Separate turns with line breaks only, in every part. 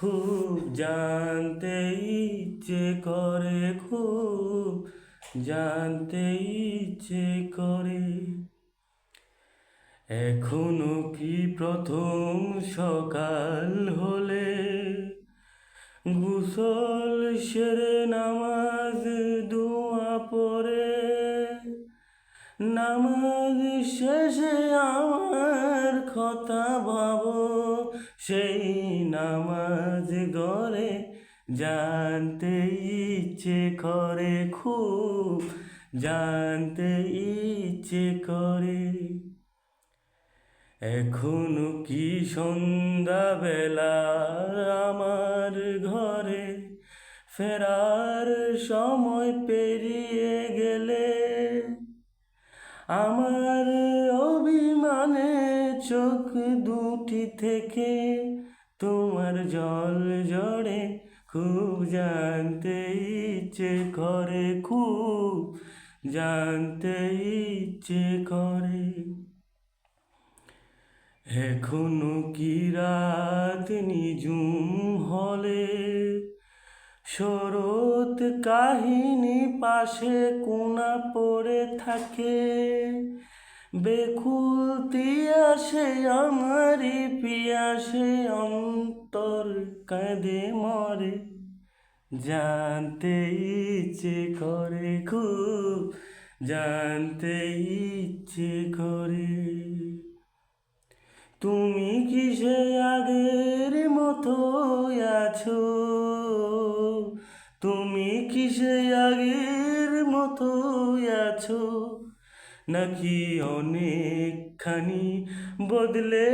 খুব জানতে ইচ্ছে করে, খুব জানতে ইচ্ছে করে। এখনও কি প্রথম সকাল হলে গুসল সেরে নামাজ দোয়া পড়ে? নামাজ শেষে আমার কথা ভাবো সেই নামাজ গড়ে জানতে ইচ্ছে করে খুব, জানতে ইচ্ছে করে। এখনও কি সন্ধ্যাবেলা আমার ঘরে ফেরার সময় পেরিয়ে গেলে? আমার চোখ দুটি থেকে তোমার জল জড়ে খুব জানতে ইচ্ছে করে, খুব জানতে ইচ্ছে করে। এখনও কি রাত নিঝুম হলে? শরৎ কাহিনী পাশে কোনা পড়ে থাকে। বেকুল তিয়াসে আমারি পিয়াসে, অন্তর কাঁদে মরে। জানতে ইচ্ছে করে খুব, জানতে ইচ্ছে করে। তুমি কি সে আগের মতো আছো? তুমি কি সে আগের মতো আছো? নাকি অনেকখানি বদলে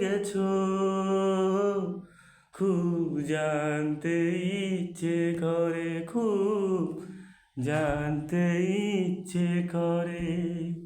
গেছ? খুব জানতে ইচ্ছে করে খুব জানতে ইচ্ছে করে।